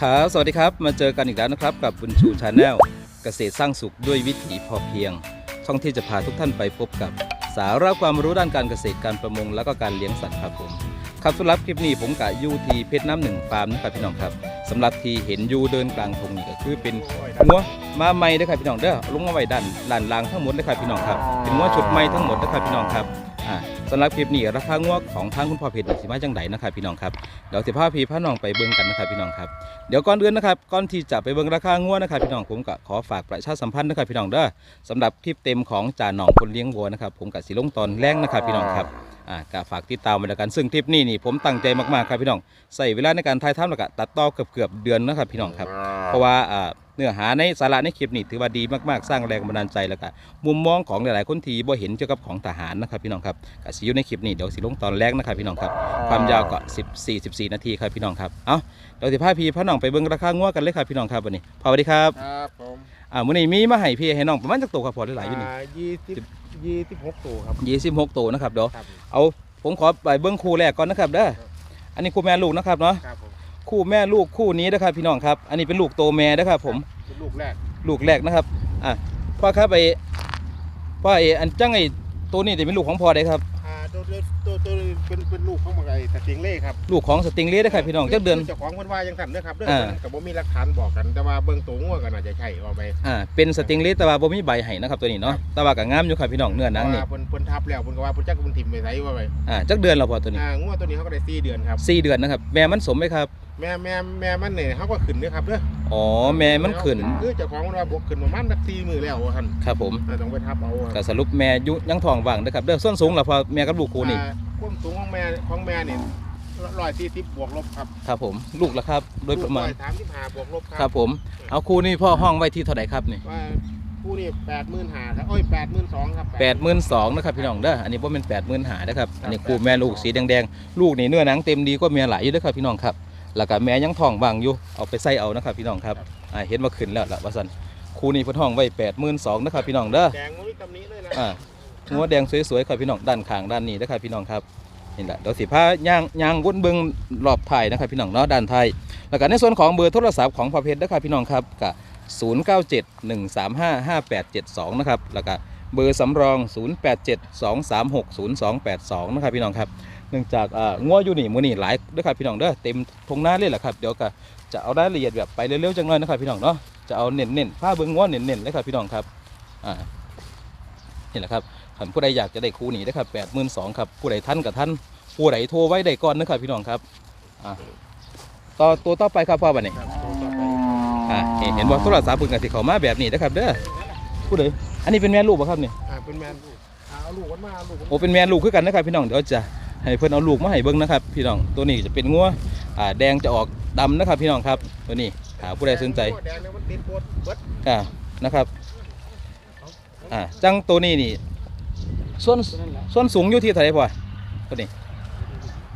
ครับสวัสดีครับ มาเจอกันอีกแล้วนะครับ กับบุญชูชาแนลเกษตรสร้างสุขด้วยวิถีพอเพียง ช่องที่จะพาทุกท่านไปพบกับ สาระความรู้ด้านการเกษตรการประมง แล้วก็การเลี้ยงสัตว์ครับผม ครับสำหรับคลิปนี้ผมกะยูทีเพชรน้ำหนึ่งฟาร์มนะครับพี่น้องครับสำหรับที่เห็นยูเดินกลางทงนี่ก็คือเป็นงัวมาใหม่เด้อครับพี่น้องเด้อลงมาไว้ด้านลานลางทั้งหมดเลยครับพี่น้องครับเป็นงัวชุดใหม่ทั้งหมดนะครับพี่น้องครับอ่าสำหรับคลิปนี้ราคางวของทางคุณพ่อเพชรสิมาจังไดนะครับพี่น้องครับเดี๋ยวสิพาพี่พาน้องไปเบิ่งกันนะครับพี่น้องครับเดี๋ยวก่อนอื่นนะครับก่อนที่จะไปเบิ่งราคางัวนะครับพี่น้องผมก็ขอฝากประชาสัมพันธ์นะครับพี่น้องเด้อสำหรับคลิปเต็มของจ่าหนองคนเลี้ยงวัวนะครับผมกับสีลงตอนแรกนะครับพี่น้องครับอ่าก็ฝากติดตามไว้แล้วกันซึ่งคลิปนี้นี่ผมตั้งใจมากๆครับพี่น้องใส่เวลาในการถ่ายทำแล้วก็ตัดต่อเกือบเกือบๆเดือนนะครับพี่น้องครับเพราะว่าอ่า เนื้อหาในสาระในคลิปนี้ถือว่าดีมากๆสร้างแรงบันดาลใจแล้วก็มุมมองของหลายๆคนที่บ่เห็นเกี่ยวกับของทหารนะครับพี่น้องครับก็สิอยู่ในคลิปนี้เดี๋ยวสิลงตอนแรกนะครับพี่น้องครับความยาวก็14 14 นาทีครับพี่น้องครับเอ้าเดี๋ยวสิพาพี่พ่อน้องไปเบิ่งราคางัวกันเลยครับพี่น้องครับวันนี้พอสวัสดีครับครับผมอ่ามื้อนี้มีมาให้พี่ให้น้องประมาณจักตัวครับพอได้หลายอยู่นี่ยี่สิบยี่สิบหกตัวครับ26ตัวนะครับเดี๋ยวครับเอาผมขอไปเบิ่งคู่แรกก่อนนะครับเด้ออันนี้คู่แม่ลูกนะครับเนาะ ครับผมคู่แม่ลูกคู่นี้นะครับพี่น้องครับ อันนี้เป็นลูกโตแม่นะครับผมเป็นลูกแรกลูกแรกนะครับอะพ่อครับไอ้พ่อไอ้อันจังไอ้ตัวนี้จะเป็นลูกของพ่อได้ครับอ่าตัวตัวตัวตัวเป็นเป็นลูกของมันไอ้ตะเตียงเล่ครับลูกของสติงเลียได้อครับพี่น้องจักเดือนเจ้าของเพิ่นว่ายังสั่นเด้อครับเด้ออ่าเพิ่นกับบ่มีหลักฐานบอกกันแต่ว่าเบิ่งตัวงัวก็น่าจะใช่ว่าไปอ่าเป็นสติงเลียแต่ว่าบ่มีใบให้นะครับตัวนี้เนาะแต่ว่าก็งามอยู่ครับพี่น้องเนื้อหนังนี่ว่าเพิ่นเพิ่นทับแล้วเพิ่นก็ว่าเพิ่นจักเพิ่นถิ่มไปไสว่าไปอ่าจักเดือนแล้วพอตัวนี้อ่างัวตัวนี้เขาก็ได้4เดือนครับสี่เดือนนะครับแม่มันสมไหมครับ แม่แม่แม่มันเนี่ยเขาก็ขึ้นเด้อครับเด้ออ๋อแม่มันขึ้นคือเจ้าของมันว่าบกขึ้นประมาณสัก4มื้อแล้วว่าซั่นครับผมอ่าต้องไปทับเอาอะก็สรุปแม่อยุยังทองว่างนะครับเด้อส้นสูงแล้วพอแม่กับลูกคู่นี่อ่าความสูงของแม่ของแม่นี่140บวกลบครับครับผมลูกละครับ โดยประมาณสามสิบห้าบวกลบคครัรับบผมเอาคู่นี้พ่อห้องไว้ที่เท่าไหร่ครับนี่ว่าผู้นี่แปดหมื่นหาครับโอ้ยแปดหมื่นสองครับแปดหมื่นสองนะครับพี่น้องเด้ออันนี้ว่าเป็นแปดหมื่นหานะครับอันนี้คู่แม่ลูกสีแดงๆลูกนี่เนื้อหนังเต็มดีก็เมียหลายอยู่เด้อครับพี่น้องครับ แล้วก็แม่ยังทองว่างอยู่เอาไปใส่เอานะครับพี่น้องครับอ่าเห็นว่าขึ้นแล้วล่ะว่าสันคู่นี้เพ่อห้องไว้แปดหมื่นสองนะครับพี่น้องเด้อแดงมันมีตำหนี้เลยนะอ่างัวแดงสวยๆครับพี่น้องด้านข้างด้านนี้นะครับพี่น้องครับนี่แหละเดี๋ยวสิพาย่างย่างวนเบิงรอบไทายนะครับพี่น้องเนาะด้านไทายแล้วก็ในส่วนของเบอร์โทรศัพท์ของพอเพชรนะครับพี่น้องครับกับ0 9 7 1 3 5 5 8 7 2นะครับแล้วก็เบอร์สำรอง 0 8 7 2 3 6 0 2 8 2 นะครับพี่น้องครับ เนื่องจากอ่างัวอยู่นี่มือนี่หลายเด้วยครับพี่น้องเด้อเต็มทงหน้าเลยแหละครับเดี๋ยวก็จะเอารายละเอียดแบบไปเร็วๆจังเลยนะครับพี่น้องเนาะจะเอาเน้นๆผ้าเบิ้งงัวเน้นๆเลยครับพี่น้องครับอ่านี่แหละครับท่านผู้ใดอยากจะได้คู่นี้นะครับแปดหมื่นสองครับผู้ใดท่านกับท่านผู้ใดโทรไว้ได้ก่อนนะครับพี่น้องครับอ่าต่อตัวต่อไปครับพ่อบันนี้ครับตัวต่อไปอ่าเห็นเห็นว่าโทรศัพท์เพิ่นกับที่เขามาแบบนี้นะครับเด้อผู้ใดอันนี้เป็นแม่ลูกป่ะครับนี่อ่าเป็นแมนลูกอ่าเอาลูกมันมาเอาลูกมันโอ้เป็นแม่ลูกคือกันนะครับพี่น้องเดี๋ยวจะ ให้เพิ่นเอาลูกมาให้เบิ่งนะครับพี่น้องตัวนี้จะเป็นงัวอ่าแดงจะออกดำนะครับพี่น้องครับตัวนี้หาผู้ใดสนใจแดงเนี่ยมันติดโบดเบิดอ่านะครับอ่าจังตัวนี้นี่ส่วนตัวนั้นแหละส่วนสูงอยู่ที่เท่าไหร่พ่อตัวนี้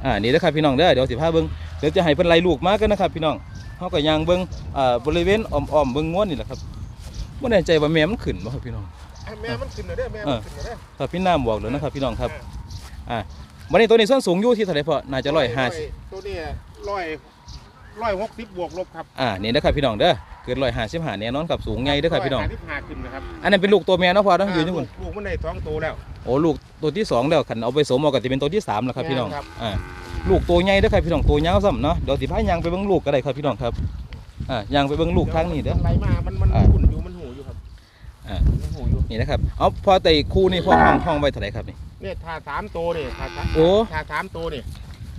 อ่านี่นะครับพี่น้องเด้อเดี๋ยวสิพาเบิ้งเดี๋ยวจะให้เพิ่นไล่ลูกมากันนะครับพี่น้องเฮาก็ย่างเบิ้งอ่าบริเวณอ้อมๆเบิ้งง้วนนี่แหละครับบ่แน่ใจว่าแม่มันขึ้นบ่ครับพี่น้องให้แม่มันขึ้นหน่อยเด้อแม่มันขึ้นหน่อยเด้อถ้าพี่น้ำบอกแล้วนะครับพี่น้องครับอ่า วันนี้ตัวนี้ส่วนสูงอยู่ที่เท่าไหร่พ่อน่าจะ150ตัวนี้ร้อยร้อยหกสิบบวกลบครับอ่านี่นะครับพี่น้องเด้อเกิน155แน่นอนครับสูงใหญ่เด้อครับพี่น้องร้ยห้าสิบห้าขึ้นนะครับอันนั้นเป็นลูกตัวแม่เนาะพ่อเนาะอยู่ที่พุ่นลูกมันได้ท้องโตแล้วโอ้ลูกตัวที่สองแล้วคันเอาไปสมเอาก็จะเป็นตัวที่สามแล้วครับพี่น้องครับอ่าลูกตัวใหญ่เด้อครับพี่น้องตัวยาวซ้ำเนาะเดี๋ยวสิพาย่างไปเบิ่งลูกก็ได้ครับพี่น้องครับอ่าย่างไปเบิ่งลูกทางนี้เด้อไหลมามันมันอ่าหุ่นอยู่มันหูอยู่ครับอ่ามันหูอยู่นี่นะครับเอาพอแต่คู่นี่พ่อห้องห้องไว้เท่าไหร่ครับนี่ เนี่ยทาสามโตเนี่ยทาทาโอ้ทาสามโตเนี่ย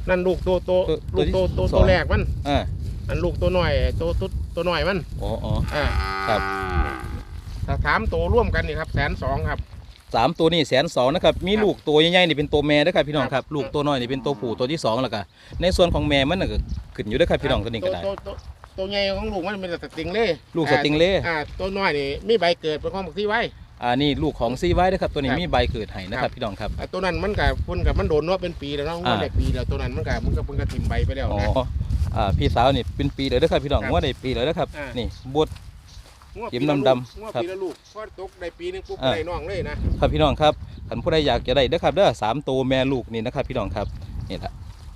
นั่นลูกโตโตตัวลูกโตตัวที่โตสอง ตัวแรกมัน อ่าอันลูกตัวหน่อยโตตัวตัวหน่อยมันอ๋ออ๋ออ่าครับถ้าสามโตร่วมกันนี่ครับแสนสองครับ สามตัวนี่แสนสองนะครับ มีครับลูกตัวใหญ่ๆนี่เป็นตัวแม่เด้อครับพี่น้องคครัรับ บ ลูกตัวน้อยนี่เป็นตัวผู้ตัวที่สองแล้วก็ในส่วนของแม่มันน่ะก็ขึ้นอยู่เด้อครับพี่น้องตัวนี้ก็ได้ตัวตัวตัวใหญ่ของลูกมันเป็นสติงเล่ลูกสติงเล่ อ่าตัวน้อยนี่มีใบเกิดเป็นของบักที่ไว้ อ่านี่ลูกของซีไว้เด้อครับตัวนี้ครับมีใบเกิดให้นะคครัรับบพี่น้องครับอ่าตัวนั้นมันกับพุ่นกับมันโดนเนาะเป็นปีแล้วเนาะอ่ามันได้ปีแล้วตัวนั้นมันกับมันกับมันกับทิมใบไปแล้วอ๋อนะอ่าพี่สาวนี่เป็นปีเลยเด้อครับพี่น้องครับว่าได้ปีเลยเด้อครับอ่านี่นี่บดงวจิ้มปีละดำๆลูกงวครับปีละลูกพอตกได้ปีหนึงปุ๊บอ่าได้น้องเลยนะครับพี่น้องครับขันผู้ใดอยากจะได้เด้อครับเด้อสามตัวแม่ลูกนี่นะครับพี่น้องครับนี่แหละ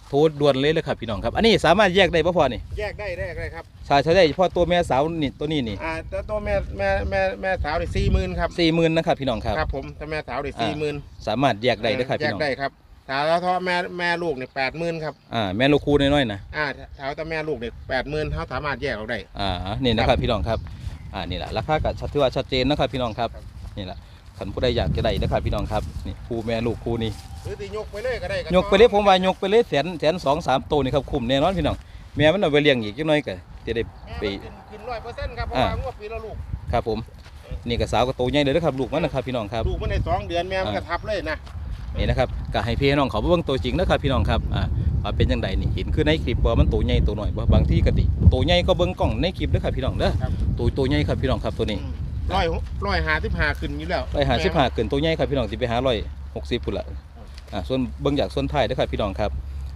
โทรด่วนเลยเลยครับพี่น้องครับ อันนี้สามารถแยกได้ป่ะพ่อนี่แยกได้แยกได้ครับชายใช้ได้เฉพาะตัวแม่สาวนี่ตัวนี้นี่อ่าแต่ตัวแม่แม่แม่แม่สาวได้สี่หมื่นครับสี่หมื่นนะครับพี่น้องครับครับผมถ้าแม่สาวได้สี่หมื่นสามารถแยกได้นะครับแยพี่กน้องได้ครับถ้าแล้วถ้าแม่แม่ลูกเนี่ยแปดหมื่นครับอ่าแม่ลูกคู่น้อยๆนะอ่าถ้าถ้าแม่ลูกเนี่ยแปดหมื่นเขาสามารถแยกออกได้ อ่านี่นะครับพี่น้องครับอ่านี่แหละราคาก็ชัดถือว่าชัดเจนนะครับพี่น้องครับนี่แหละขันผู้ใดอยากจะได้นะครับพี่น้องครับนี่คู่แม่ลูกคู่นี้ หรือตียกไปเลยก็ได้ยกไปเลยผมว่ายกไปเลยแสนแสนสองสามตัวนี่ครับคุ้มแน่นอนพี่น้องแม่มันเอาไปเลี้ยงอีกจักหน้อยก็จะได้แม่ไปมันขึ้นขึ้นร้อยเปอร์เซ็นต์ครับเพราะอ่าว่างวดปีละลูกครับผมนี่ก็สาวก็โตใหญ่เลยนะครับลูกมันนะครับพี่น้องครับลูกมันในสองเดือนแม่มันอ่าก็ทับเลยนะนี่นะครับก็ให้พี่ให้น้องเขาไปเบิ่งตัวจริงนะครับพี่น้องครับอ่าว่าเป็นยังไงนี่เห็นคือในคลิปว่ามันตัวใหญ่ตัวน้อยบ่บางที่ก็ดิตัวใหญ่ก็เบิ่งกล้องในคลิปเด้อครับพี่น้องเด้อตัวตัวใหญ่ครับพี่น้องครับตัวนี้ร้อยร้อยหาสิบหาขึ้นอยู่แล้วร้อยห้าสิบห้าเกินตัวใหญ่ครับพี่น้องสิไปหาร้อยหกสิบพุ่นละ อ่าส่วนเบิ่งจากส่วนท้ายเด้อครับพี่น้องครับ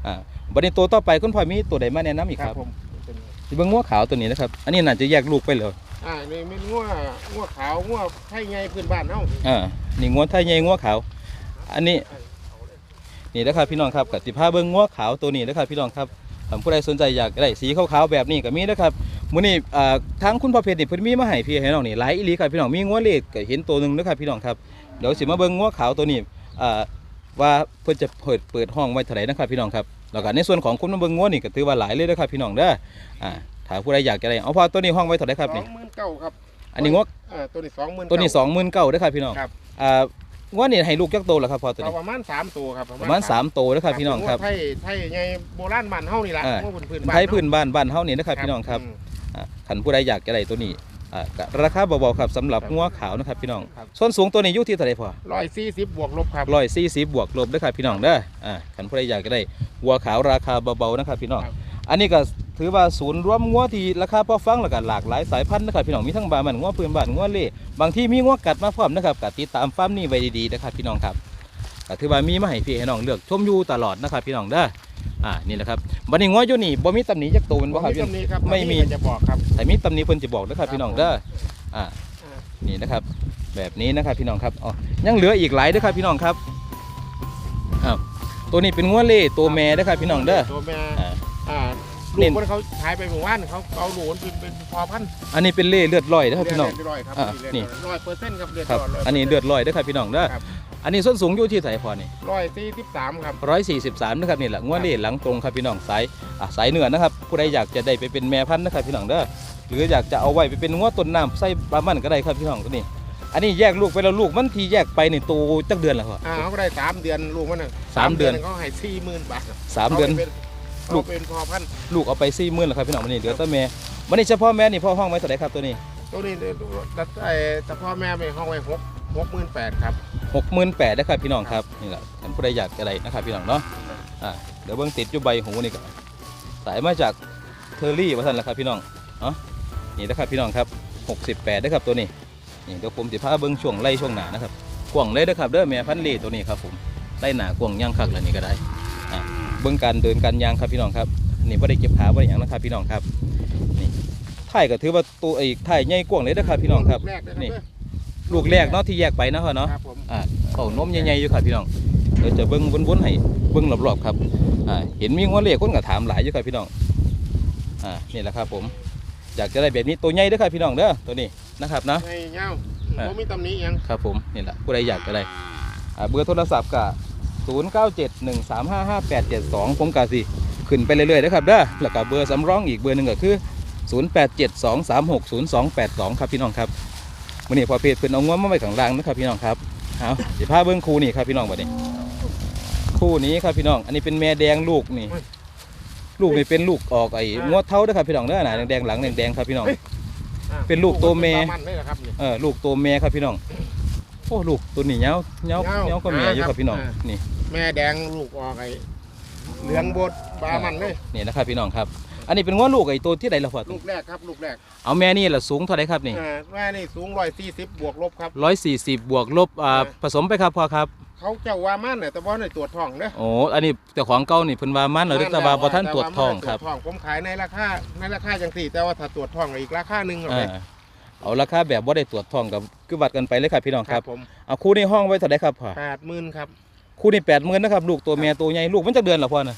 อ่าบัดนี้ตัวต่อไปคุณพ่อมีตัวใดมาแนะนำอีกคครัรับบผมสิเบิ่งงัวขาวตัวนี้นะครับ อันนี้น่าจะแยกลูกไปแล้วอ่านี่เป็นงัวงัวขาวงัวไทยไงพื้นบ้านเฮาอ่านี่งัวไทยใหญ่งัวขาว อันนี้นี่นะครับพี่น้องครับกับสิพาเบิ่งงัวขาวตัวนี้นะครับพี่น้องครับถ้าผู้ใดสนใจอยากได้สีขาวๆแบบนี้ก็มีนะครับมื้อนี้อ่าทางคุณพ่อเพชรนี่เพิ่นมีมาให้พี่ให้น้องนี่หลายอีหลีครับพี่น้องมีงัวเล็กก็เห็นตัวหนึงนะครับพี่น้องครับเดี๋ยวสิมาเบิ่งงัวขาวตัวนี้อ่า ว่าเพิ่นจะเปิดเปิดห้องไว้เท่าไหร่นะครับพี่น้องครับแล้วก็ในส่วนของคุณมาเบิ่งงัวนี่ก็ถือว่าหลายเลยนะครับพี่น้องเด้ออ่าถ้าผู้ใดอยากจะได้เอาพอตัวนี้ห้องไว้เท่าไหร่ครับสอนี่งหมื่นเก้าครับอันนี้งัวอ่าตัวนี้สองหมื่นตัวนี้29,000เด้อครับพี่น้องครับอ่างัวนี่ให้ลูกจักโตแล้วครับพอตัวเอานี้ประมาณสามตัวครับประมาณ3โตเด้อครับพี่น้องครับ ไทยไทยไงโบราณบ้านเฮานี่แหละอ่างัวพื้นพื้นบ้านไทยพื้นบ้านบ้านเฮานี่นะครับพี่น้องครับมอ่าขันผู้ใดอยากจะได้ตัวนี้ อ่าก็ราคาเบาๆครับสำหรับครับงัวขาวนะครับพี่น้อง ครับ ส่วนสูงตัวนี้อยู่ที่เท่าไหร่พอ ร้อยสี่สิบบวกลบครับ ร้อยสี่สิบบวกลบเด้อครับพี่น้องเด้ออ่าขันผู้ใดอยากจะได้วัวขาวราคาเบาๆนะครับพี่น้อง ครับ อันนี้ก็ถือว่าศูนย์รวมงัวที่ราคาพอฟังแล้วก็หลากหลายสายพันธุ์นะครับพี่น้อง มีทั้งบามันงัวพื้นบ้านงัวเล่บางที่มีงัวกัดมาพร้อมนะครับก็ติดตามฟาร์มนี้ไว้ดีๆนะครับพี่น้องครับ ก็ถือว่ามีมาให้พี่ให้น้องเลือกชมอยู่ตลอดนะครับพี่น้องเด้ออ่านี่แหละครับบัดนี้งัวอยู่นี่บ่มีตำหนิจักตัวแมันบ่ครับมีตำหนิครับไม่มี จะบอกครับแต่มีตำหนิเพิ่นจะบอกนะครับพี่น้องเด้ออ่าอ่านี่นะครับ แบบนี้นะครับพี่น้องครับอ๋อยังเหลืออีกหลายเด้อครับพี่น้องครับอ้าวตัวนี้เป็นงัวเล่ตัวแม่เด้อครับพี่น้องเด้อตัวแม่อ่า อ่าเน้ลูกน คนเขาขายไปหมู่บ้านเขาเอาหลูนเป็นเป็นพอพันธุ์อันนี้เป็นเล่เลือดลอยเด้อครับพี่น้องเรียร้อยครับอ่านี่ร้อยเปอร์เซ็นต์ครับเรียครับร้อยอันนี้เลือดลอยเด้อครับพี่น้องเด้อครับ อันนี้ส้นสูงอยู่ที่ไหนพอนี่ร้อยสี่สิบสามครับร้อยสี่สิบสามนะครับนี่แหละงัวเล่หลังตรงครับพี่น้องสายอะสายเหนือนะครับผู้ใดอยากจะได้ไปเป็นแม่พันธุ์นะครับพี่น้องเด้อหรืออยากจะเอาไว้ไปเป็นงัวต้นน้ำใส่ปลามันก็ได้ครับพี่น้องตัวนี้อันนี้แยกลูกไปแล้วลูกมันทีแยกไปนี่โตจักเดือนแล้วพ่ออ่าเขาก็ได้สามเดือนลูกมันน่ะสามเดือนเขาให้สี่หมื่นบาทสามเดือนลูลูกกเป็นพอพันธุ์ลูกเอาไปสี่หมื่นแล้วครับพี่น้องวันนี้เหลือแต่แม่วันนี้เฉพาะแม่นี่พ่อห้องไว้เท่าไหร่ครับตัวนี้ตัวนี้ตัดไอ้แต่พ่อแม่ไปห้องไว้หก หกหมื่นแปดครับหกหมื่นแปดนะครับพี่น้องครับนี่แหละท่านผู้ใดอยากจะได้นะครับพี่น้องเนาะอ่าเดี๋ยวเบิ้งติดอยู่ใบหูนี่ก็สายมาจากเทอรี่ว่าท่านละครับพี่น้องเนาะนี่นะครับพี่น้องครับหกสิบแปดนะครับตัวนี้นี่เดี๋ยวผมจะพาเบิ้งช่วงไล่ช่วงหนานะครับกว่างเลยนะครับเด้อแม่พันธุ์เล่ตัวนี้ครับผมไล่หนากว่างย่างคักแล้วนี่ก็ได้อ่าเบิ้งการเดินการยางครับพี่น้องครับนี่ไม่ได้เก็บขาไม่ได้หยังนะครับพี่น้องครับนี่ถ่ายก็ถือว่าตัวไอ้ถ่ายใหญ่กว่างเลยนะครับพี่น้องครับลูกแรกนะครับนี่เด้อ ลูกแรกเนาะที่แยกไปนะพ่อเนาะครับผมอ่าเต่านมใหญ่ๆอยู่ครับพี่น้องเดี๋ยวจะเบิ้งวนๆให้เบิ้งรอบๆครับอ่าเห็นมีงัวเล็กคนก็ถามหลายอยู่ครับพี่น้องอ่านี่แหละครับผมอยากจะได้แบบนี้ตัวใหญ่เด้อครับพี่น้องเด้อตัวนี้นะครับนะให้เงาอ่า ผมมีตำหนิหยังครับผมนี่แหละผู้ใดอยากจะได้อ่าเบอร์โทรศัพท์ก็0 9 7 1 3 5 5 8 7 2 ผมกาสิขึ้นไปเรื่อยๆนะครับเด้อแล้วก็เบอร์สำรองอีกเบอร์หนึ่งก็คือ 0 8 7 2 3 6 0 2 8 2 ครับพี่น้องครับ วันนี้พอเพจเพิ่นเอาง้วมาไว้ข้างล่างนะครับพี่น้องครับเอาเดี๋ยวพาเบิ้งคู่นี่ครับพี่น้องบัดนี้ คู่นี้ครับพี่น้อง อันนี้เป็นแม่แดงลูกนี่ ลูกนี่เป็นลูกออกไอ้งวดเท้าเด้อครับพี่น้องเด้อหนาแดงๆหลังแดงๆครับพี่น้องอ่าเป็นลูกตัวแม่นนี่แหละครับนี่ เออลูกตัวแม่ครับพี่น้อง โอ้ลูกตัวนี้เงาเงาเงาเงาก็แม่อยู่ครับพี่น้องอ่านี่ แม่แดงลูกออกไอ้เหลืองบดบามันเลยนี่นะครับพี่น้องครับ อันนี้เป็นงวดลูกไอ้ตัวที่ใดละพอลูกแรกครับลูกแรกเอาแม่นี่ละสูงเท่าไหรครับนี่อ่าแม่นี่สูงร้อยสี่สิบบวกลบครับ ร้อยสี่สิบบวกลบอ่าอ่าผสมไปครับพ่อครับเขาเจ้าว่ามันเนี่ยแต่ว่าในตรวจทองเด้อโอ้อันนี้เจ้าของเก่านี่เพิ่นว่ามันเหรือแต่ว่าบ่ท่านตรวจทองครับแต่ว่าผมขายในราคาในราคาจังสี่ แต่ว่าถ้าตรวจทองอีกราคาหนึ่งเอาอ่าไปเอาราคาแบบว่าได้ตรวจทองกับคือวัดกันไปเลยครับพี่น้องครับผมเอาคู่นี้ห้องไว้เท่าไหรครับพ่อแปดหมื่นครับ คู่นี้แปดหมื่นนะครับลูกตัวแม่ตัวใหญ่ลูกมันจะเดือนละพ่อนะ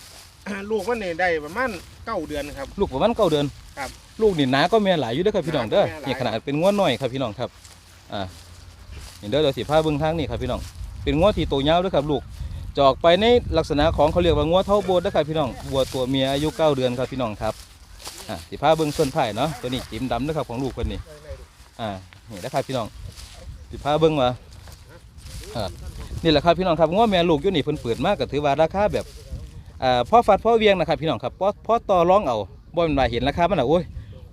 ลูกมันนี่ได้ประมาณเก้าเดือนครับ ลูกประมาณเก้าเดือนครับลูกนี่หนาก็แม่หลายอยู่เด้อครับพี่น้องเด้อหนาก็แม่หลาย นี่ขนาดเป็นง้วน้อยครับพี่น้องครับอ่านี่เด้อเดี๋ยวสิพาเบิ่งทางนี่ครับพี่น้อง เป็นง้วที่โตยาวเด้อครับลูกจะออกไปในลักษณะของเขาเรียกว่าง้วเท่าโบสถ์เด้อครับพี่น้องวัวตัวเมียอายุเก้าเดือนครับพี่น้องครับอ่าสิพาเบิ่งส่วนไผ่เนาะตัวนี้จิ้มดำเด้อครับของลูกเพิ่นนี่อ่านี่นะครับพี่น้องสิพาเบิ่งว่าอ่านี่แหละครับพี่น้องครับง้วแม่ลูกอยู่นี่เพิ่นเปิดมากก็ถือว่าราคาแบบอ่า พ่อฟัดพ่อเวียงนะครับพี่น้องครับพ่อพ่อต่อร้องเอาบ่แมันว่าเห็นราคามันอะโอ้ย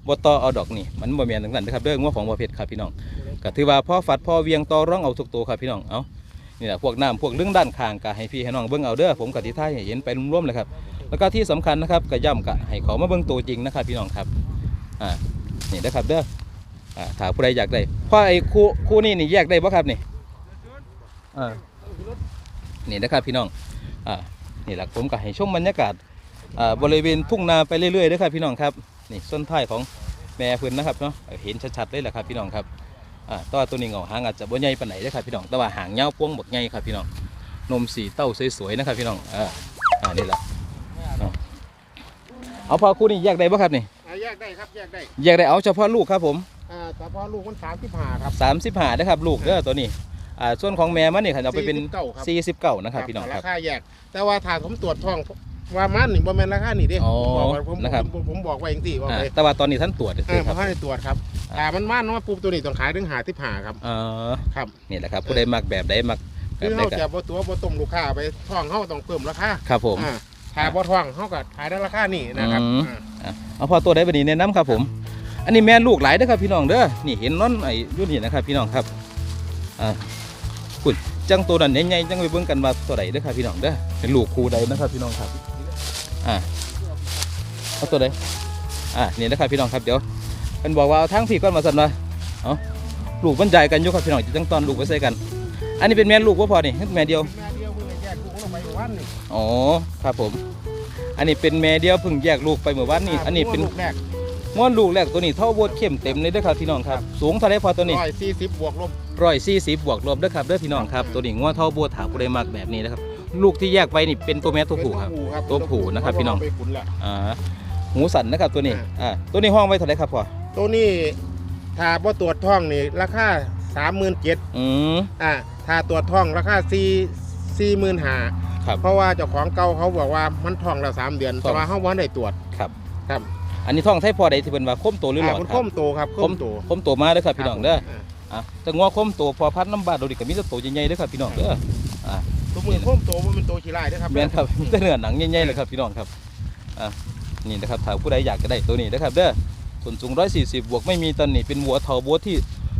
บ่ต่อเอาดอกนี่มันบ่แม่นจังนั้นนะครับเด้องวของบ่เพชรครับพี่น้องก็ถือว่าพ่อฟัดพ่อเวียงต่อร้องเอาทุกตัวครับพี่น้องเอานี่แหละพวกน้ำพวกเรื่องด้านข้างก็ให้พี่ให้น้องเบิ่งเอาเด้อผมก็ที่ท้ายเห็นไปร่วมๆเลยครับแล้วก็ที่สำคัญนะครับก็ย่ำก็ให้เขามาเบิ่งตัวจริงนะครับพี่น้องครับอ่านี่นะครับเด้ออ่าถ้าผู้ใดอยากได้พ่อไอ้คู่คู่นี้นี่แยกได้บ่ครับนี่อ่านี่นะครับพี่น้องอ่า นี่แหละผมก็ให้ชมบรรยากาศอ่าบริเวณทุ่งนาไปเรื่อยๆเด้อครับพี่น้องครับนี่ส้นท้ายของแม่เพิ่นนะครับเนาะเห็นชัดๆเลยแหละครับพี่น้องครับอ่าแตัวาตัวนี้เหงาหางอาจจะบ่ใหญ่ปานไหนเด้อครับพี่น้องแต่ว่าหางยาวป้วงบักใหญ่ครับพี่น้องนมสีเต้าสวยๆนะครับพี่น้องอ่าอ่านี่แหละเอาเอาพอคู่นี้แยกได้บ่ครับนี่อ่าแยกได้ครับแยกได้แยกได้เอาเฉพาะลูกครับผมอ่าแต่พอลูกมันสามสิบห้าครับ35นะครับลูกเด้อตัวนี้ อ่าส่วนของแม่มันนี่ค่ะเอาไปเป็น49ครับ49นะครับพี่น้องครารับคาแยก แต่ว่าถ้าผมตรวจท้องว่ามันนี่บ่แม่นราคานี่เด้อ๋อผมบอกไว้ผมนะครับ ผมผมบอกไว้จริงๆว่าอ่าไปแต่ว่าตอนนี้ท่านตรวจเอเด้ออเพครับราะให้ตรวจครับถ้ามันมันว่าปุ๊บตัวนี้ต้องขายถึงหาที่ผ่าครับ เอ่อครับ นี่แหละครับผู้ใดมักแบบใดมักแบคืบอใดเฮาก็จะบ่ตัวบ่ต้มลูกค้าไปท้องเฮาต้องเพิ่มราคาครับผม อ่าถ้าบ่ท้องเฮาก็ขายได้ราคานี่นะครับอืม อ่า อะเอาพอตัวได้บัดนี้แนะนํครับผม อันนี้แม่ลูกหลายเด้อครับพี่น้องเด้อนี่เห็นนอนไอ้อยุ่นี่นะครับพี่น้องครับอ่า คุณจังตัวนั้นใหญ่ๆจังไปเบิ่งกันว่าตัวใดเด้อครับพี่น้องเด้อเป็นลูกคู่ใดนะครับพี่น้องครับอ่าเอาตัวใดอ่านี่นะครับพี่น้องครับเดี๋ยวเพิ่นบอกว่าเอาทั้งพี่ก่อนมาสั่นว่าเอาลูกบรรยายกันอยู่ครับพี่น้องจะจังตอนลูกไว้ใส่กัน อันนี้เป็นแม่ลูกบ่พอนี่แม่เดียวแม่เดียวเพิ่งแยกลูกลงไปวันนี่อ๋อครับผม อันนี้เป็นแม่เดียวเพิ่งแยกลูกไปเมื่อวานนี้อันนี้เป็นลูกแรกม้วนลูกแรกตัวนี้เท่าโบดเข้มเต็มเลยเด้อครับพี่น้องครับ สูงเท่าไรพอตัวนี้ร้อยสี่สิบบวกลบ ร้อยสี่สิบบวกลบเด้อครับเด้อพี่น้องครับตัวนี้ง้อเท่าโบดถาผู้ใดมากแบบนี้นะครับลูกที่แยกไปนี่เป็นตัวแม่ตัวผู้ครับเป็นตัวผู้นะครับพี่น้องไปขุนแหละอ่าหูสันนะครับตัวนี้อ่าตัวนี้ห้องไว้เท่าไรครับพ่อตัวนี้ถ้าบ่ตรวจท้องนี่ราคาสามหมื่นเจ็ดอืมอ่าถ้าตรวจท้องราคาสี่สี่หมื่นห้าครับเพราะว่าเจ้าของเก่าเขาบอกว่ามันท้องแล้วสามเดือนท้องแต่ว่าเขาบ่ได้ตรวจครับครับ อันนี้ท้องไทยพอใดที่เป็นว่าคมโตหรือหลอดมันคค้รับมโตครับคค้มมโตคมโตมาเด้อครับพี่น้องเด้อา อะแต่ง้อคมโตพอพัดน้ำบาดโดดิก็มีแต่โตใหญ่ๆเด้อครับพี่น้องเด้ออ่าตัวมือค้มโตมันเป็นโตขี้ลายนะครับแม่นครับแต่เนื้อหนังใหญ่ๆเลยครับพี่น้องครับอะนี่นะครับถ้าผู้ใดอยากจะได้ตัวนี้นะครับเด้อส่วนสูง 140 บวกไม่มีตอนนี้เป็นวัวเทาบัวที่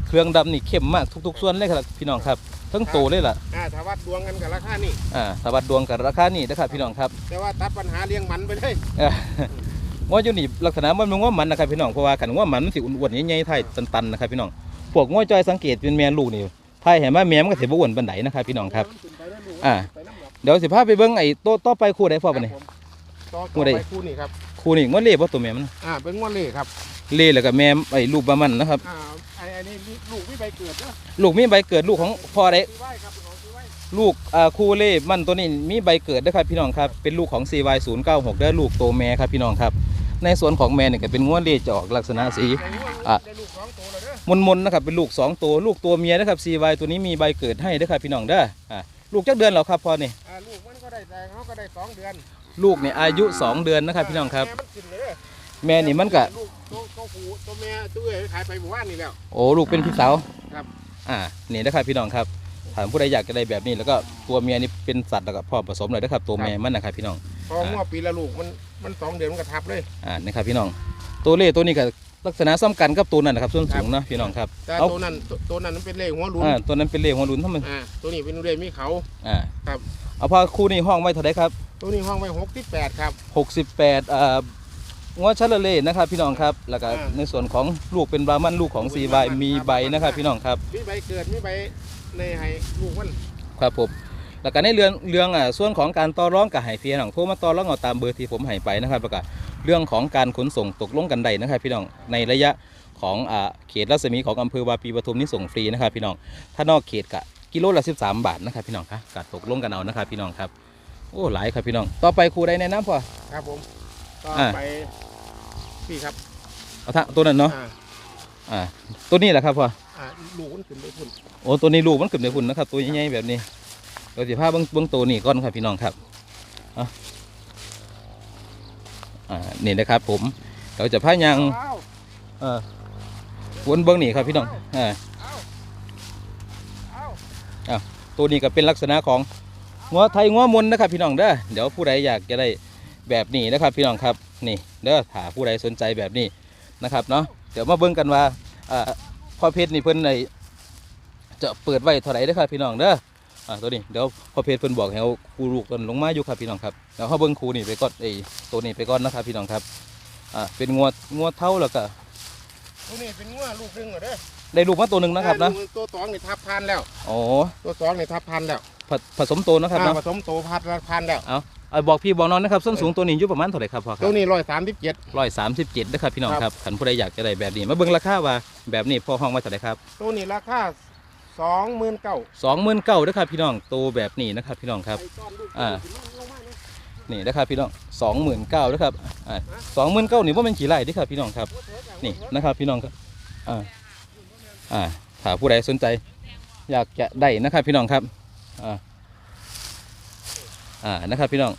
เครื่องดำนี่เข้มมากทุก ๆ ส่วนเลยครับพี่น้องครับทั้งโตเลยล่ะอ่าถ้าวัดดวงกันกับราคานี่อ่าถ้าวัดดวงกับราคานี่นะครับพี่น้องครับแต่ว่าตัดปัญหาเลี้ยงมันไปเลยอะง้ออยู่นี่ลักษณะมันเป็นง้อมันนะครับพี่น้องเพราะว่าขันง้อมันมันสิอ้วนๆใหญ่ๆไทยตันๆนะครับพี่น้อง พวกง้อจอยสังเกตเป็นแม่ลูกนี่ไทยเห็นว่าแม่มันก็สิบ่อ้วนปานใดนะครับพี่น้องครับ อ่า เดี๋ยวสิพาไปเบิ่งไอ้โตต่อไปคู่ใดพ่อบัดนี้ต่อคู่ต่อใดไปคู่นี่ครับคู่นี้ง้อเล่บ่ตัวแม่มันอ่าเป็นงวดเล่ครับเล่แล้วก็แม่ไอ้ลูกบามันนะครับอ่าไอ้ไอ้นี่ลูกวิใบเกิดเนอะลูกมีใบเกิดลูกของพ่อได้ซื้อไว้ครับเป็นของซื้อไว้ลูกอ่าคูเล่มันตัวนี้มีใบเกิดด้วยครับพี่น้องครับเป็นลูกของ CY 0 9 6 ได้ลูกโตแม่ครับพี่น้องครับ ในส่วนของแม่เนี่ยก็เป็นง้วนเล่จะออกลักษณะสีแต่งวดอะ ได้ลูกสองตัวเลยเด้อมนๆนะครับเป็นลูก 2 ตัวลูกตัวเมียนะครับ CY ตัวนี้มีใบเกิดให้ด้วยครับพี่น้องเด้ออ่าลูกจักเดือนแล้วครับพ่อนี่อ่าลูกมันก็ได้แต่เขาก็ได้สองเดือนลูกเนี่ยอายุ 2 เดือนนะครับพี่น้องครับ แม่มันขึ้นเลยเด้อแม่นี่มันก็ลูกตัวตัวผู้ตัวแม่ตัวเอ๋ยขายไปหมู่บ้านนี่แล้ว โอ้ลูกเป็นพี่สาวครับ อ่านี่นะครับพี่น้องครับถามผู้ใดอยากจะได้แบบนี้แล้วก็ตัวเมียนี่เป็นสัตว์แล้วก็พ่อผสมเลยนะครับตัวแม่มันนะครับพี่น้อง พอหัวปีละลูกมันมันสองเดือนมันก็ทับเลยอ่านะครับพี่น้องตัวเล่ตัวนี้ก็ ลักษณะซ้ำกันกับตัวนั้นนะครับส่วนสูงนะพี่น้องครับแต่เอาตัวนั้นตัวตัวนั้นมันเป็นเล่หัวหลุนอ่าตัวนั้นเป็นเล่หัวหลุนทั้งมันอ่าตัวนี้เป็นเล่มีเขาอ่าครับเอาพอคู่นี้ห้องไว้เท่าไหรครับ ตัวนี้ห้องไว้หกที่แปดครับ68อ่างัวชาลเล่นะครับพี่น้องครับแล้วก็อ่าในส่วนของลูกเป็นบรามันลูกของซีบายมีใบนะครับพี่น้องครับมีใบเกิดมีใบในให้ลูกมันครับผมแล้วก็ในเรื่องเรื่องอ่าส่วนของการต่อร้องกับไห้พี่น้องโทรมาต่อร้องเอาตามเบอร์ที่ผมให้ไปนะครับแล้วก็ เรื่องของการขนส่งตกลงกันใดนะครับ พี่น้องในระยะของอ่าเขตรัศมีของอำเภอวาปีปทุมนี่ส่งฟรีนะครับ พี่น้องถ้านอกเขตกะกิโลละ13 บาทนะครับพี่น้องครับก็ตกลงกันเอานะครับพี่น้องครับโอ้หลายครับพี่น้อง ต่อไปครูใดแนะนำพ่อครับผมก็อ่าไปพี่ครับเอาทะตัวนั้นเนาะอ่าอ่าตัวนี้แหละครับพ่ออ่าลูกมันขึ้นไปพุ่นโอ้ตัวนี้ลูกมันขึ้นในพุ่นนะครับตัวใหญ่ๆแบบนี้เราสิพาเบิ้งเบิ้งตัวนี้ก่อนครับพี่น้องครับเอาอ่านี่นะครับผมเราจะพายางอ้าวเออวนเบิ้งนี่ครับพี่น้องอ่าอ้าวตัวนี้ก็เป็นลักษณะของงัวไทยงัวมนนะครับพี่น้องเด้อเดี๋ยวผู้ใดอยากจะได้แบบนี้นะครับ พี่น้องครับนี่เด้อถ้าผู้ใดสนใจแบบนี้นะครับเนาะเดี๋ยวมาเบิ่งกันว่าอ่าพ่อเพชรนี่เพิ่นในจะเปิดไว้เท่าไหร่เด้อครับพี่น้องเด้อ อ่าตัวนี้เดี๋ยวพ่อเพชรเพิ่นบอกให้เอาครูลูกกันลงมาอยู่ครับพี่น้องครับเดี๋ยวเขาเบิ่งครูนี่ไปก่อนไอ้ตัวนี้ไปก่อนนะครับพี่น้องครับอ่าเป็นงัวงัวเท่าแล้วก็ตัวนี้เป็นงัวลูกหนึงเหรอเด้อได้ลูกมาตัวหนึ่งนะครับนะลูกตัวสองนี่ทับพันแล้ว อ๋อตัวสองนี่ทับพันแล้วผผสมตัวนะครับอ่าเนาะผสมโตพันพันแล้ว เอาบอกพี่บอกน้องนะครับส้นสูงตัวนี้อยู่ประมาณเท่าไหร่ครับพ่อครัตับวนี้ร้อยสามสิบเจ็ดร้อยสามสิบเจ็ดนะครับพี่น้องครับครับขันผู้ใดอยากจะได้แบบนี้มาเบิ่งราคาว่าแบบนี้พ่อห้องไว้เท่าไหร่ครับตัวนี้ราคา สองหมื่นเก้าสองหมื่นเก้านะครับพี่น้องตัวแบบนี้นะครับพี่น้องครับอ่านี่นะครับพี่น้องสองหมื่นเก้านะครับอ่าสองหมื่นเก้านี่ว่าเป็นขี่ไร่เด้อครับพี่น้องครับนี่นะครับพี่น้องครับอ่าอ่าถ้าผู้ใดสนใจ อยากจะได้นะครับพี่น้องครับอ่าอ่านะครับพี่น้อง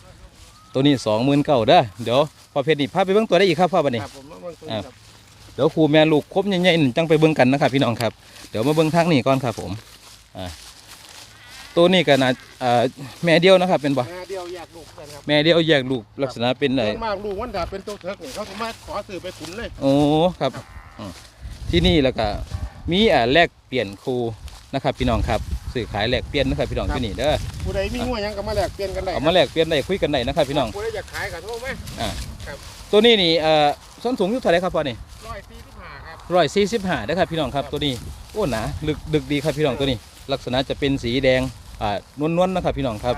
ตัวนี้สองหมื่นเก้าเด้อเดี๋ยวพอเพชรนี่พาไปเบิ่งตัวได้อีกครับพ่อบัดนี้ครับผมมาเบิ่งตัวนี้ครับ เดี๋ยวครูแม่ลูกครบใหญ่ๆนี่จังไปเบิ่งกันนะครับพี่น้องครับ เดี๋ยวมาเบิ่งทางนี้ก่อนครับผมอ่าตัวนี้ก็น่าอ่าแม่เดียวนะครับเป็นบ่แม่เดียวแยกลูกกันครับแม่เดียวแยกลูกลักษณะเป็นไงส่วนมากลูกมันถ้าเป็นตัวเถิกนี่เขาสามารถขอซื้อไปขุนเลยโอ้ครับอืมที่นี่แล้วก็มีอ่าแลกเปลี่ยนครูนะครับพี่น้องครับซื้อขายแลกเปลี่ยนนะครับพี่น้องที่นี่เด้อผู้ใดมีงัวหยังก็มาแลกเปลี่ยนกันได้เอามาแลกเปลี่ยนได้คุยกันได้นะครับพี่น้องผู้ใดอยากขายก็โทรมาตัวนี้นี่เอ่อ ส้นสูงอยู่เท่าไหรครับพ่อนี่ร้อยสี่สิบห้าครับร้อยสี่สิบห้านะครับพี่น้องครับตัวนี้โอ้หนาลึกดึกดีครับพี่น้องตัวนี้ ลักษณะจะเป็นสีแดงอ่านวลๆนะครับพี่น้องครับ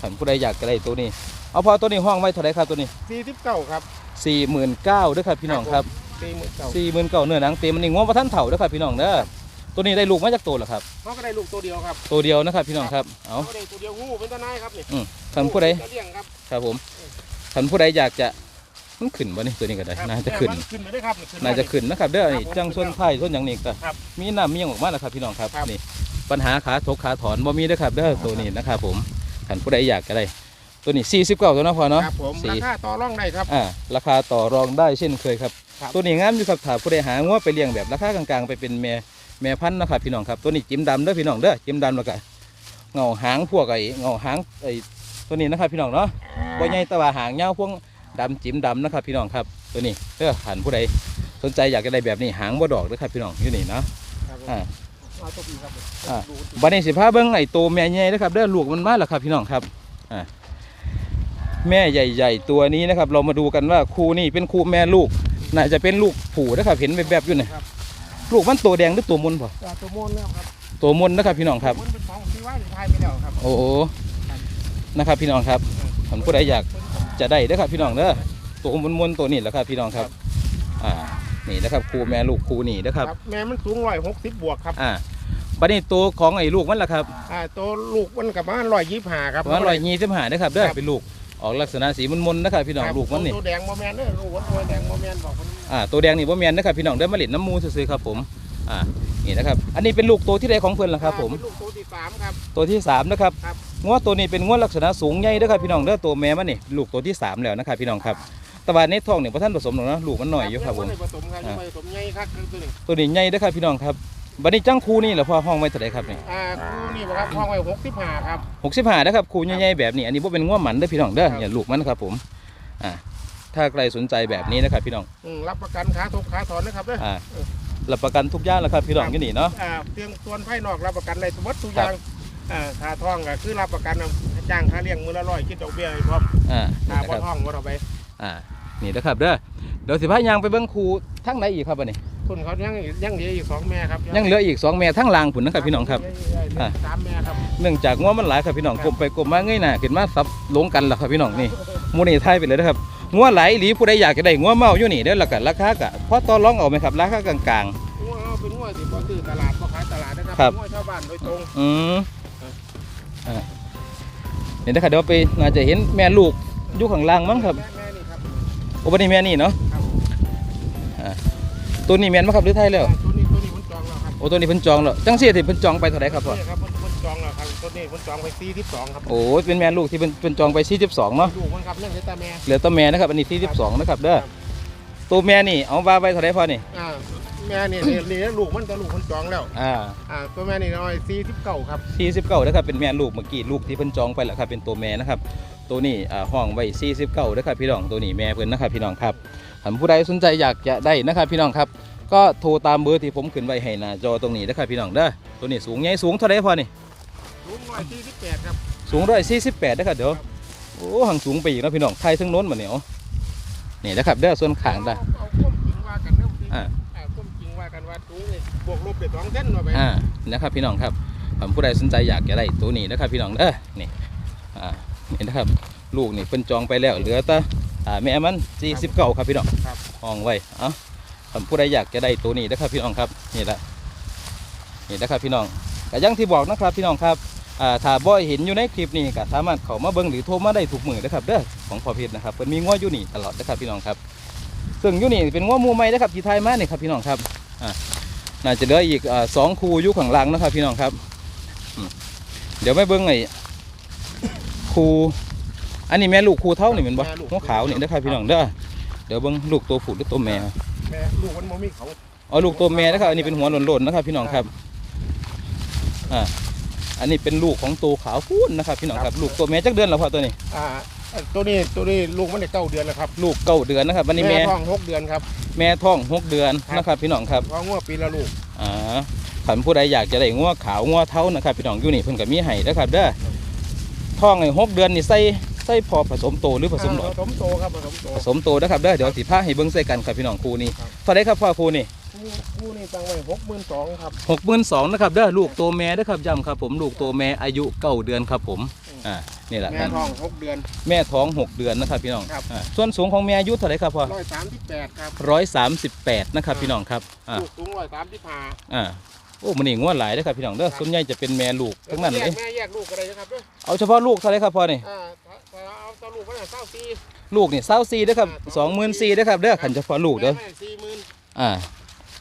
ท่านผู้ใดอยากจะได้ตัวนี้ เอาพอตัวนี้ห้องไว้เท่าไหรครับตัวนี้สี่สิบเก้าครับสี่หมื่นเก้าด้วยครับพี่น้องครับสี่หมื่นเก้าสี่หมื่นเก้าเนื้อหนังเต็มมันนี่งวพระท่านเถ่าด้วยครับพี่น้องเด้อตัวนี้ได้ลูกมาจากตัวเหรอครับเขาก็ได้ลูกตัวเดียวครับ ตัวเดียวนะครับพี่น้องครับ เอาเขาได้ตัวเดียวงูเป็นตานายครับนี่ท่านผู้ใดจะเลี้ยงครับ ครับผมท่านผู้ใดอยากจะ มันขึ้นบ่นี่ตัวนี้ก็ได้ครับน่าจะขึ้นมัขึ้นไปได้ครับน่าจะขึ้นนะครับเด้อนี่ครับผมจังส่วนไผ่ส่วนอย่างนี้ก็ครับมีน้ำมีหยังออกมาแล้วครับพี่น้องครับครับนี่ปัญหาขาทกขาถอนบ่มีเด้อครับเด้อตัวนี้นะครับผมท่านผู้ใดอยากก็ได้ตัวนี้49ตัวเนาะพอเนาะครับผมสี่ราคาต่อรองได้ครับอ่าราคาต่อรองได้เช่นเคยครับครับตัวนี้งามอยู่ครับถ้าผู้ใดหางัวไปเลี้ยงแบบราคากลางๆ ไปเป็นแม่แม่พันธุ์นะครับพี่น้องครับตัวนี้จิ้มดำเด้อพี่น้องเด้อจิ้มดำแล้วก็เงาหางพวกไอ้เงาหางไอ้ตัวนี้นะครับพี่น้องเนาะบ่ใหญ่แต่ว่าหางยาวพวก ดำจิ้มดำนะครับพี่น้องครับตัวนี้เด้อหันผู้ใดสนใจอยากจะได้แบบนี้หางบ่ดอกเด้อครับพี่น้องอยู่นี่เนาะครับผมอ่าเอาตัวนี้ครับอ่าดูบัดนี้สิพาเบิ่งไอ้ตัวแม่ใหญ่นะครับเด้อลูกมันมาแล้วครับพี่น้องครับอ่าแม่ใหญ่ๆตัวนี้นะครับ เรามาดูกันว่าคู่นี้เป็นคู่แม่ลูกน่าจะเป็นลูกผูนะครับเห็นแบบๆอยู่นี่ลูกมันตัวแดงหรือตัวมนพออ่าตัวโมนแล้วครับตัวมนนะครับพี่น้องครับมันเป็นของที่ว่าที่ทายไปแล้วครับโอ้โหนะครับพี่น้องครับผมผู้ใดอยาก จะได้เด้อครับพี่น้องเด้อตัวมนมนๆตัวนี้แหละครับพี่น้องครับ อ่า นี่นะครับคู่แม่ลูกคู่นี่นะครับ ครับแม่มันสูงร้อยหกสิบบวกครับอ่าบัดนี้ตัวของไอ้ลูกมันล่ะครับอ่าตัวลูกมันกับบ้านร้อยยี่สิบห้าครับ ประมาณร้อยยี่สิบห้านะครับเด้อครับ เป็นลูกออกลักษณะสีมนๆนะครับพี่น้องครับลูกมันนี่ ตัวแดงโมแมนเด้อลูกมันตัวแดงโมแมนบอกคนนี้อ่าตัวแดงนี่บ่แม่นนะครับพี่น้องเด้อมาเล่นน้ำมูซื่อๆครับผมอ่า นี่นะครับ อันนี้เป็นลูกตัวที่ใดของเพิ่นล่ะครับ ผมเป็นลูกตัวที่สามครับตัวที่สามนะครับครับงวดตัวนี้เป็นงวดลักษณะสูงใหญ่เด้อครับพี่น้องเด้อตัวแม่มันนี่ลูกตัวที่สามแล้วนะครับพี่น้องครับแต่ว่าในท้องเนี่ยพระท่านผสมหรอกนะลูกมันหน่อยอยู่ครับผมยังบ่ได้ผสมครับยังบ่ได้ผสมใหญ่ครับคือตัวนี้ตัวนี้ใหญ่เด้อครับพี่น้องครับบัดนี้จังคูนี่เหรอพ่อห้องไว้เท่าไหร่ครับนี่อ่าคู่นี่บ่ครับห้องไว้หกสิบห้าครับหกสิบห้านะครับคูใหญ่ๆแบบนี้อันนี้บ่เป็นงวดหมันเด้อพี่น้องเด้อครับเนี่ยลูกมันครับผมอ่าถ้าใครสนใจแบบนี้นะครับพี่น้องอืมรับประกันขาทุกขาถอนนะครับเด้ออ่า รับประกันทุกอย่างแล้วครับพี่น้องที่นี่เนาะ อ่าเพียงส่วนภายนอกรับประกันในสมมติทุกอครัย่าบงอ่าค่าท่องก็คือรับประกันเอาจ้างค่าเลี้ยงมือละร้อยคิดดอกเบี้ยให้พร้อมอ่าค่านี่นะบ่ครับท่องบ่เอาไปอ่า นี่นะครับเด้อ เดี๋ยวสิพายางไปเบิ่งครูทั้งไหนอีกครับบัดนี้คุณเขายังยังเหลืออีกสองแม่ครับยังเหลืออีกสองแม่ทั้งลางผุนนะครับพี่น้องครับอ่าสามแม่ครับ เนื่องจากงวมันหลายครับพี่น้องครับกลมไปกลมมาเงยหน้าขึ้นมาซับลงกันแล้วครับพี่น้องนี่หมูนี่ไทยไปเลยนะครับ งวไหลายอีหลีผู้ใดอยากจะได้งวเมาอยู่นี่เด้อแล้วก็ราคากะพอต่อรองเอาไหมครับราคากลาง งัวเอาเป็นงัวสิบ่ซื้อตลาดบ่ขายตลาดนะครับครับ เป็นงัวชาวบ้านโดยตรง ๆ อืมอ่านี่นะครับเดี๋ยวไปน่าจะเห็นแม่ลูกอยู่ข้างล่างมั้งครับ แม่แม่นี่ครับโอ้บันนี้แม่นี่เนาะครับอ่าตัวนี้แม่นมั้ครับหรือไทยแล้วตัวนี้ตัวนี้มันจองแล้วครับโอ้ตัวนี้เพิ่นจองแล้วจังซี่ที่เพิ่นจองไปเท่าไหร่ครับพ่อ นี่ครับมันมันจองแล้วครับ ตัวนี้มันจองไปซีที่สองครับ โอ้เป็นแม่ลูกที่เพิ่นเพิ่นจองไป42เนาะลูกมันครับเรื่องที่ตาแม่เหลือตัวแม่นะครับ อันนี้42นะครับเด้อตัวแม่นี่เอาว่าไปเท่าไหร่พ่อนี่อ่าแม่นี่นี่นี่ลูกมันตัวลูกมันจองแล้วอ่าอ่าตัวแม่นี่น้อยซีที่เก่าครับ49นะครับเป็นแม่ลูกเมื่อกี้ลูกที่เพิ่นจองไปแล้วครับเป็นตัวแม่นะครับตัวนี้อ่าห้องไว้49นะครับพี่น้องตัวนี้แม่เพิ่นนะครับพี่น้องครับถ้าผู้ใดสนใจอยากจะได้นะครับพี่น้องครับก็โทรตามเบอร์ที่ผมขึ้นไว้ให้หน้าจอตรงนี้นะครับพี่น้องเด้อตัวนี้สูงใหญ่สูงเท่าไหร่พ่อนี่ ลูกน้อยซีที่แปดครับสูงร้อยสี่สิบแปดนะครับเดี๋ยวโอ้หังสูงไปอีกนะพี่น้องไทยทั้งโน้นมาเนี่ยนี่นะครับเด้อส่วนขางได้เอาเอาความจริงว่ากันเรื่องจริงอ่าอ่าความจริงว่ากันว่าสูงนี่บวกลบไปสองเส้นมาไปอ่านะครับพี่น้องครับผมผู้ใดสนใจอยากจะได้ตัวนี้นะครับพี่น้องเด้อนี่อ่านี่นะครับลูกนี่เพิ่นจองไปแล้วเหลือแต่อ่าแม่มันสี่สิบเก้าครับพี่น้องครับห้องไว้เอ้าผมผู้ใดอยากจะได้ตัวนี้นะครับพี่น้องครับนี่แหละนี่นะครับพี่น้องก็อยังที่บอกนะครับพี่น้องครับ อ่าถ้าบ่เห็นอยู่ในคลิปนี้ก็สามารถเข้ามาเบิ่งหรือโทรมาได้ทุกมือนะครับเด้อของพอเพชรนะครับเพิ่นมีง้ออยู่นี่ตลอดนะครับพี่น้องครับ ซึ่งอยู่นี่เป็นง้อหมูใหม่นะครับที่ไทยมาเนี่ยครับพี่น้องครับอ่าน่าจะเหลืออีกอ่าสองคูอยู่ข้างหลังนะครับ พี่น้องครับอืมเดี๋ยวไม่เบิ่งไอ้คูอันนี้แม่ลูกคูเท่านี่เป็นบ่หัวขาวนี่นะครับพี่น้องเด้อเดี๋ยวเบิ่งลูกตัวผู้หรือตัวแม่แม่ลูกมันโมมีเขาอ๋อลูกตัวแม่นะครับอันนี้เป็นหัวโลนๆนะครับ พี่น้องครับอ่า อันนี้เป็นลูกของตัวขาวฟูนนะครับพี่น้องครับ ลูกตัวแม่จักเดือนแล้วพ่อตัวนี้ อ่าตัวนี้ตัวนี้ลูกมันได้เก้าเดือนแล้วครับ ลูกเก้าเดือนนะครับวันนี้แม่ท้องหกเดือนครับแม่ท้องหกเดือนนะครับพี่น้องครับเพราะงวดปีละลูกอ่าขันผู้ใดอยากจะได้งัวขาวงัวเท้านะครับพี่น้องอยู่นี่เพิ่นก็มีให้นะครับเด้อท้องไอ้หกเดือนนี่ใส่ใส่พอผสมโตหรือผสมหน่อยผสมโตครับผสมโตผสมโตนะครับเด้อเดี๋ยวสิพาให้เบิ่งใส่กันครับพี่น้องครูนี่ครับเท่าไหรครับพ่อครูนี่ คู่คู่นี่ตั้งไว้หกหมื่นสองครับหกหมื่นสองนะครับเด้อลูกตัวแม่นะครับย้ำครับ ผมลูกตัวแม่อายุเก้าเดือนครับผมอ่านี่แหละแม่ท้องหกเดือน แม่ท้องหกเดือนนะครับพี่น้องครับอ่าส่วนสูงของแม่อายุเท่าไหรครับพ่อร้อยสามสิบแปดครับร้อยสามสิบแปดนะครับพี่น้องครับอ่าลูกสูงร้อยสามสิบห้าอ่าโอ้มันนี่งัวหลายนะครับพี่น้องเด้อส่วนใหญ่จะเป็นแม่ลูกทั้งนั้นเลยแม่แยกลูกก็ได้นะครับเด้อเอาเฉพาะลูกเท่าไหรครับพ่อนี่อ่าถ้าถ้าเอาตัวลูกก็ได้เศร้าซีลูกนี่เศร้าซีเด้อครับสองหมื่นซีเด้อครับเด้อขันเฉพาะลูกเด้อแม่สี่หมื่นอ่า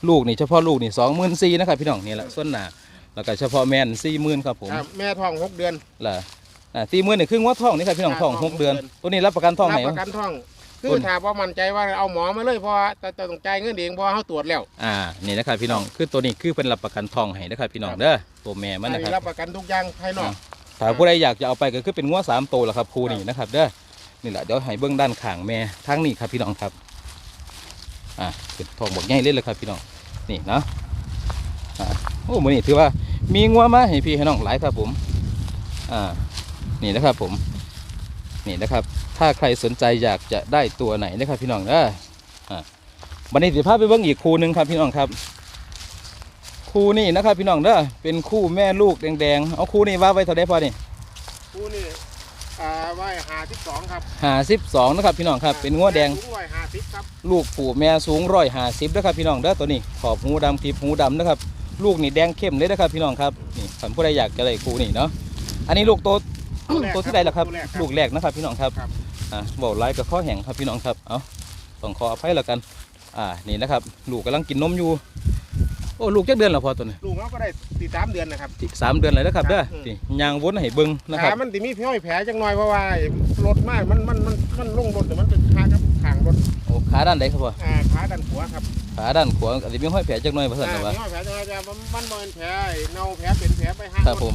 ลูกนี่เฉพาะลูกนี่สองหมื่นซีนะครับพี่น้องนี่แหละส่วนหนาแล้วก็เฉพาะแม่นสี่หมื่นครับผมครับแม่ท้องหกเดือนล่ะอ่าสี่หมื่นนี่ครึ่งว่าท้องนี่ครับพี่น้องอ่าท้องท้องหกเดือนหกเดือน ตัวนี้รับประกันท้องไหนรับประกันท้องคืต้อนถ้าพอมั่นใจว่าเอาหมอมาเลยเพราะว่าแต่แต่ต้องจ่ายเงินเองเพราะว่าเขาตรวจแล้วอ่านี่นะครับพี่น้องคือตัวนี้คือเป็นรับประกันท้องให้นะครับพี่น้องเด้อตัวแม่มันนะคอัรับรับประกันทุกอย่างภายนอกถ้าผู้ใดอยากจะเอาไปก็คือเป็นงัวสามตัวแหละครับครูนี่นะครับเด้อนี่แหละเดี๋ยวให้เบื้องด้านข้างแม่ทั้งนี้ครับพี่น้องครับ อ่าเป็นทองบกใหญ่เลยเลยครับพี่น้องนี่เนาะอ่าโอ้มือนี่ถือว่ามีงัวมาให้พี่ให้น้องหลายครับผมอ่านี่นะครับผมนี่นะครับ ถ้าใครสนใจอยากจะได้ตัวไหนนะครับพี่น้องเด้ออ่าบันนี้สิพาไปเบิ้งอีกคู่หนึ่งครับพี่น้องครับ คู่นี่นะครับพี่น้องเด้อเป็นคู่แม่ลูกแดงๆเอาคู่นี่ว่าไว้เท่าไดพอนี่ผู้นี่ ไว้หาที่สองครับหาสิบสองนะครับพี่น้องครับเป็นงัวแดงสูงไว้หาสิบครับลูกปู่แม่สูงร้อยหาสิบนะครับพี่น้องเด้อตัวนี้ขอบหูดำคลิปหูดำนะครับลูกนี่แดงเข้มเลยนะครับพี่น้องครับนี่ท่านผู้ใดอยากจะได้คู่นี่เนาะอันนี้ลูกโตตัวที่ใดล่ะครับ ลูกแรกนะครับพี่น้องครับครับอ่าบอกไล่กับข้อแห้งครับพี่น้องครับเอาต้องขออภัยแล้วกัน อ่านี่นะครับ ลูกกำลังกินนมอยู่ โอ้ลูกจักเดือนแล้วพอตัวนี้ลูกเขาก็ได้ตีสามเดือนนะครับอีกสามเดือนเลยนะครับเด้อครับนี่ยางวนให้เบิ้งนะคขารับ มันติมีห้อยแผลจังหน่อยเพราะว่ารถมากมันมันมันมันลงรถเดี๋ยวมันเป็นขาครับขางรถโอ้ขาด้านใดครับพ่ออ่าขาด้านขวาครับขาด้านขวาอาจจะมีห้อยแผลจักหน่อยว่าซั่นอ่านะว่ามีห้อยแผลจังหน่อยแต่มันมันบ่เป็นแผลไอ้เน่าแผลเป็นแผลไปห้างครับผม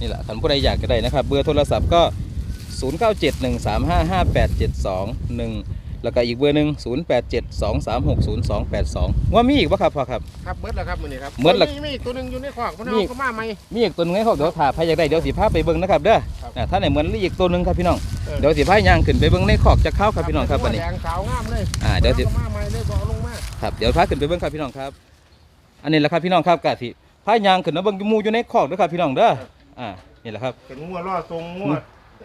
นี่แหละท่านผู้ใดอยากจะได้นะครับ เบอร์โทรศัพท์ก็ 0971355872 1 แล้วก็อีกเบอร์หนึ่ง0872360282ว่ามีอีกปะครับพ่อครับ ครับเบิดแล้วครับมื้อนี้ครับเบิดแล้ว มีมีอีกตัวหนึงอยู่ในขวากมันมีเอาก็มาใหม่มีอีกตัวหนึงให้เขาเดี๋ยวถ่าพายอยากได้เดี๋ยวสิพาไปเบิ่งนะครับเด้อครับ อ่าถ้าไหนเหมือนอีกตัวหนึงครับพี่น้องเออเดี๋ยวสิพายย่างขึ้นไปเบิ่งในขอกจะเข้าครับพี่น้องครับวันนี้ แดงขาวงามเลยอ่าเดี๋ยวสิ อาก็มาใหม่เลยบ่เอาลงมาครับเดี๋ยวพาขึ้นไปเบิ่งครับพี่น้องครับ อันนี้แหละครับพี่น้องครับกะสิพายย่างขึ้นมาเบิ่งหมูอยู่ในขอกเด้อครับพี่น้องเด้ออ่านี่แหละครับ เป็นงัวล่อทรงงัว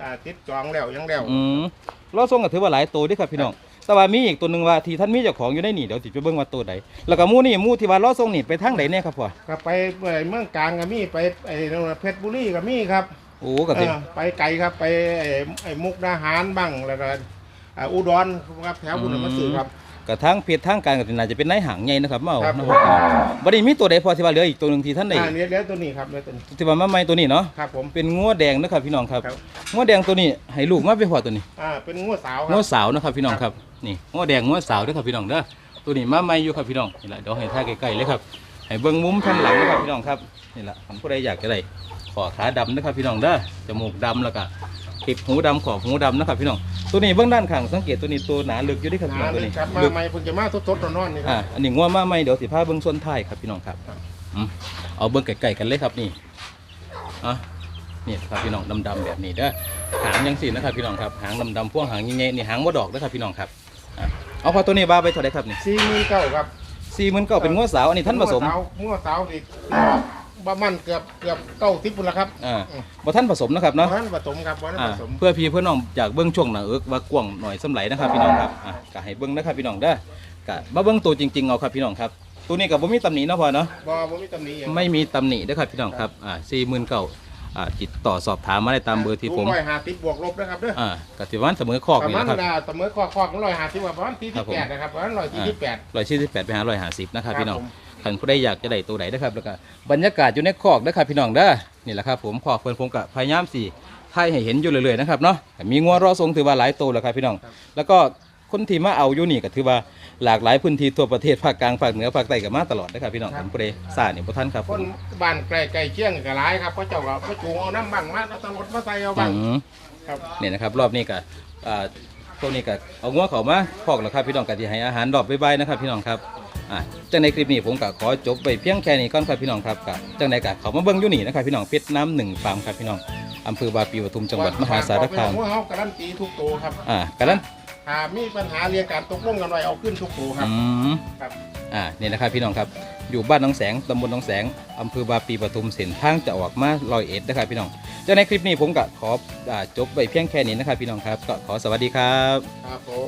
อ่าติดจองแล้วยังแล้วอืม เราส่งก็ถือว่าหลายตัวเด้วยครับพี่น้อง แต่ว่ามีอีกตัวหนึ่งว่าที่ท่านมีเจ้าของอยู่ในนี่เดี๋ยวสิไปเบิ่งว่าตัวใดแล้วก็หมู่นี่หมู่ที่ว่าเราส่งนี่ไปทางใดเนี่ยครับพ่อ ก็ไปเอ่อเมืองกลางก็มีไปไอ้นั่นน่ะเพชรบุรีก็มีครับโอ้โอ้ก็สิเออไปไกลครับไปไอ้ไอ้มุกดาหารบ้างแล้วก็อ่าอุดรครับแถวบุญมาสื่อครับ กระทั่งเพจทางการก็น่าจะเป็นนายหางใหญ่นะครับมาเอาครับนะครับบัดนี้มีตัวใดพอที่ว่าเหลืออีกตัวหนึงที่ท่านได้อ่าเลี้ยงเลี้ยงตัวนี้ครับเลี้ยงตัวนี้ที่ว่ามาใหม่ตัวนี้เนาะครับผม เป็นงัวแดงนะครับพี่น้องครับครับ งัวแดงตัวนี้ให้ลูกมาไปพอตัวนี้อ่าเป็นงูสาวคงัรัวบ สาวนะครับพี่น้องครับนี่งัวแดงงัวสาวเด้อครับพี่น้องเด้อตัวนี้มาใหม่อยู่ครับพี่น้องนี่แหละเดี๋ยวให้ท่าใกล้ๆเลยครับให้เบิ่งมุมทางหลังนะครับพี่น้องครับนี่แหละผมผู้ใดอยากจะได้ขอขาดำนะครับพี่น้องเด้อจมูกดำแล้วก็ ปิดหูดำขอบหูดำนะครับพี่น้องตัวนี้เบื้องด้านข้างสังเกตตัวนี้ตัวหนาลึกอยู่เด้วยครับพี่น้องอ่าตัวนี่นี้ครับมาลึกใหม่เพิ่งจะมาสดๆร้อนๆนี่คอ่ารับอันนี้งัวมาใหม่เดี๋ยวสิพาเบื้องส่วนท้ายครับพี่น้องครับอืมเอาเบื้องไกลๆกันเลยครับนี่อะนี่ครับพี่น้องดำๆแบบนี้เด้อหางยังสีนะครับพี่น้องครับหางดำๆพ่วงหางยิ่งๆนี่หางมดดอกนะครับพี่น้องครับอะเอาพอตัวนี้บาไปเท่าไหรครับนี่สี่หมื่นเก้าครับสี่หมื่นเก้าเป็นงัวสาวอันนี้ท่านผสมงูสาวงูสาวอี กประมาณเกือบเกือบเก้าทิพย์พุ่นละครับอ่าบ่ท่านผสมนะครับเนาะวันผสมครับวันอ่าผสมเพื่อพี่เพื่อน้องจากเบื้องช่วงหน้าเอิกว่ากว้างหน่อยสำไหลนะครับพี่น้องครับอะก็ให้เบื้องนะครับพี่น้องเด้อกะมาเบื้องตัวจริงๆเอาครับพี่น้องครับ ตัวนี้กับบ่มีตำหนิเนาะพอเนาะ บ่บ่มีตำหนิหยังไม่มีตำหนิเด้อครับพี่น้องครับอ่าสี่หมื่นเก้าอ่าติดต่อสอบถามมาได้ตามเบอร์ที่ผมร้อยห้าสิบบวกลบนะครับเด้ออ่ากติวันเสมอคอกประนี่มาณนะครับ น่ะเสมอข้อข้อของร้อยห้าสิบว่าประมาณสี่ครัสิบบผมแปดนะครับประมาณร้อยสี่สิบแปด ร้อยสี่สิบแปดไปหาร้อยห้าสิบนะครับพี่น้องผม ท่านผู้ใดอยากจะได้ตัวไหนนะครับแล้วก็บรรยากาศอยู่ในคอกนะครับพี่น้องเด้อนี่แหละครับผมคอกเพิ่นผมกับพยายามสี่ถ่ายให้เห็นอยู่เรื่อยๆนะครับเนาะมีงัวรอทรงถือว่าหลายตัวแล้วครับพี่น้อง แล้วก็คนที่มาเอาอยู่นี่ก็ถือว่าหลากหลายพื้นที่ทั่วประเทศภาคกลางภาคเหนือภาคใต้ก็มาตลอดนะครับพี่น้องท่านผู้ใดทราบนี่บ่ท่านครับผคนมบ้านใกล้ใกล้เคียงก็หลายครับเพราะเจ้าก็มาจูงเอาน้ำบังมาเอาตำรวจมาใส่เอาบังอืมครับเนี่ยนะครับรอบนี้ก็อ่าพวกนี้ก็เอางัวเขามาพอกแล้วครับพี่น้องก็สิให้อาหารรอบบ๊ายๆนะครับพี่น้องครับ อ่าจังในคลิปนี้ผมก็ขอจบไปเพียงแค่นี้ก่อนครับพี่น้องครับก็จังในก็เขามาเบิ่งอยู่นี่นะครับพี่น้องเพชรน้ำหนึ่งฟาร์มครับพี่น้องอำเภอบาปีปทุมจังหวัดมหาสารคามว่าเขาการันตีทุกตัวครับอ่ากันนั้นหากมีปัญหาเรียงการตกลงกันไว้เอาขึ้นทุกตัวครับอืมครับอ่านี่นะครับพี่น้องครับอยู่บ้านหน้องแสงตำบลหน้องแสงอำเภอบาปีปทุมเส้นทางจะออกมาลอยเอ็ดนะครับพี่น้องจังในคลิปนี้ผมก็ขออ่าจบไปเพียงแค่นี้นะครับพี่น้องครับก็ขอสวัสดีครับ ครับผม